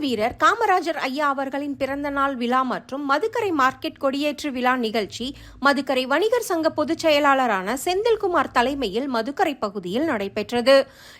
வீரர் காமராஜர் ஐயா அவர்களின் பிறந்த நாள் விழா மற்றும் மதுக்கரை மார்க்கெட் கொடியேற்று விழா நிகழ்ச்சி மதுக்கரை வணிகர் சங்க பொதுச் செயலாளரான செந்தில்குமார் தலைமையில் மதுக்கரை பகுதியில் நடைபெற்றது.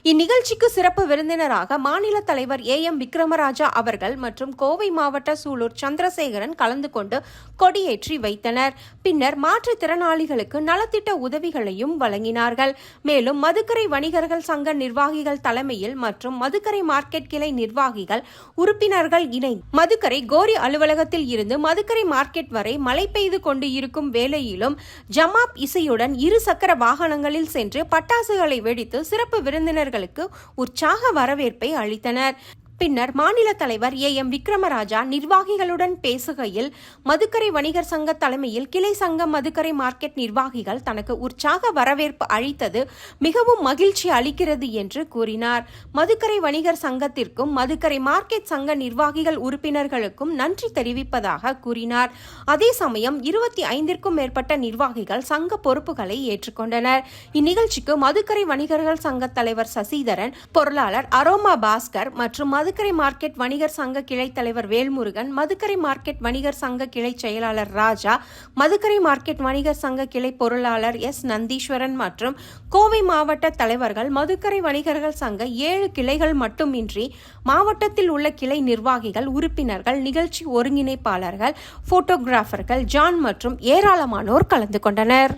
இந்நிகழ்ச்சிக்கு சிறப்பு விருந்தினராக மாநில தலைவர் ஏ. எம். விக்ரமராஜா அவர்கள் மற்றும் கோவை மாவட்ட சூலூர் சந்திரசேகரன் கலந்து கொண்டு கொடியேற்றி வைத்தனர். பின்னர் மாற்றுத்திறனாளிகளுக்கு நலத்திட்ட உதவிகளையும் வழங்கினார்கள். மேலும் மதுக்கரை வணிகர்கள் சங்க நிர்வாகிகள் தலைமையில் மற்றும் மதுக்கரை மார்க்கெட் கிளை நிர்வாகிகள் உறுப்பினர்கள் இணை. மதுக்கரை கோரி அலுவலகத்தில் இருந்து மதுக்கரை மார்க்கெட் வரை மழை பெய்து கொண்டு இருக்கும் வேளையிலும் ஜமாப் இசையுடன் இரு சக்கர வாகனங்களில் சென்று பட்டாசுகளை வெடித்து சிறப்பு விருந்தினர்களுக்கு உற்சாக வரவேற்பை அளித்தனர். பின்னர் மாநில தலைவர் ஏ. எம். விக்ரமராஜா நிர்வாகிகளுடன் பேசுகையில் மதுக்கரை வணிகர் சங்க தலைமையில் கிளை சங்க மதுக்கரை மார்க்கெட் நிர்வாகிகள் தனக்கு உற்சாக வரவேற்பு அளித்தது மிகவும் மகிழ்ச்சி அளிக்கிறது என்று கூறினார். மதுக்கரை வணிகர் சங்கத்திற்கும் மதுக்கரை மார்க்கெட் சங்க நிர்வாகிகள் உறுப்பினர்களுக்கும் நன்றி தெரிவிப்பதாக கூறினார். அதே சமயம் இருபத்தி ஐந்திற்கும் மேற்பட்ட நிர்வாகிகள் சங்க பொறுப்புகளை ஏற்றுக்கொண்டனர். இந்நிகழ்ச்சிக்கு மதுக்கரை வணிகர்கள் சங்க தலைவர் சசிதரன் பொருளாளர் அரோமா பாஸ்கர் மற்றும் மதுக்கரை மார்க்கெட் வணிகர் சங்க கிளை தலைவர் வேல்முருகன் மதுக்கரை மார்க்கெட் வணிகர் சங்க கிளை செயலாளர் ராஜா மதுக்கரை மார்க்கெட் வணிகர் சங்க கிளை பொருளாளர் எஸ் நந்தீஸ்வரன் மற்றும் கோவை மாவட்ட தலைவர்கள் மதுக்கரை வணிகர்கள் சங்க ஏழு கிளைகள் மட்டுமின்றி மாவட்டத்தில் உள்ள கிளை நிர்வாகிகள் உறுப்பினர்கள் நிகழ்ச்சி ஒருங்கிணைப்பாளர்கள் போட்டோகிராஃபர்கள் ஜான் மற்றும் ஏராளமானோர் கலந்து கொண்டனர்.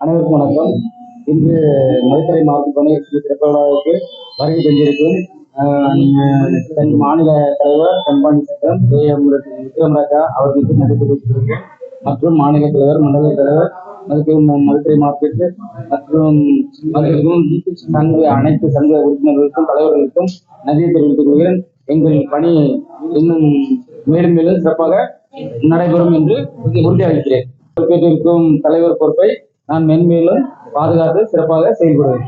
அனைவருக்கும் வணக்கம். இன்று மதுக்கரை மாவட்ட வருகை தந்திருக்கும் தன் மாநில தலைவர் தென்பாண்டி சட்டம் ஏ எம். விக்ரமராஜா அவர்களுக்கு நன்றி மற்றும் மாநில தலைவர் மண்டல தலைவர் மதுக்கரை மதுரை மார்க்கெட் மற்றும் சங்க அனைத்து சங்க உறுப்பினர்களுக்கும் தலைவர்களுக்கும் நன்றி தெரிவித்துக் கொள்கிறேன் எங்கள் பணி இன்னும் மேலும் மேலும் சிறப்பாக நடைபெறும் என்று உறுதியளிக்கிறேன். பொறுப்பேற்றிருக்கும் தலைவர் பொறுப்பை நான் மென்மேலும் பாதுகாத்து சிறப்பாக செயல்படுவேன்.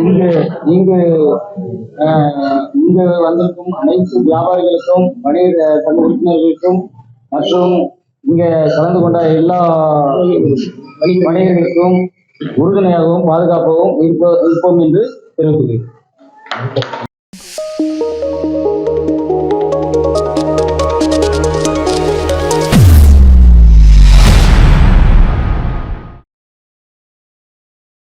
இங்கு இங்கு ஆஹ், இங்கு வந்திருக்கும் அனைத்து வியாபாரிகளுக்கும் வணிக சங்க உறுப்பினர்களுக்கும் மற்றும் இங்க கலந்து கொண்ட எல்லா வணிகர்களுக்கும் உறுதுணையாகவும் பாதுகாப்பாகவும் இருப்போம் என்று தெரிவித்துள்ளேன்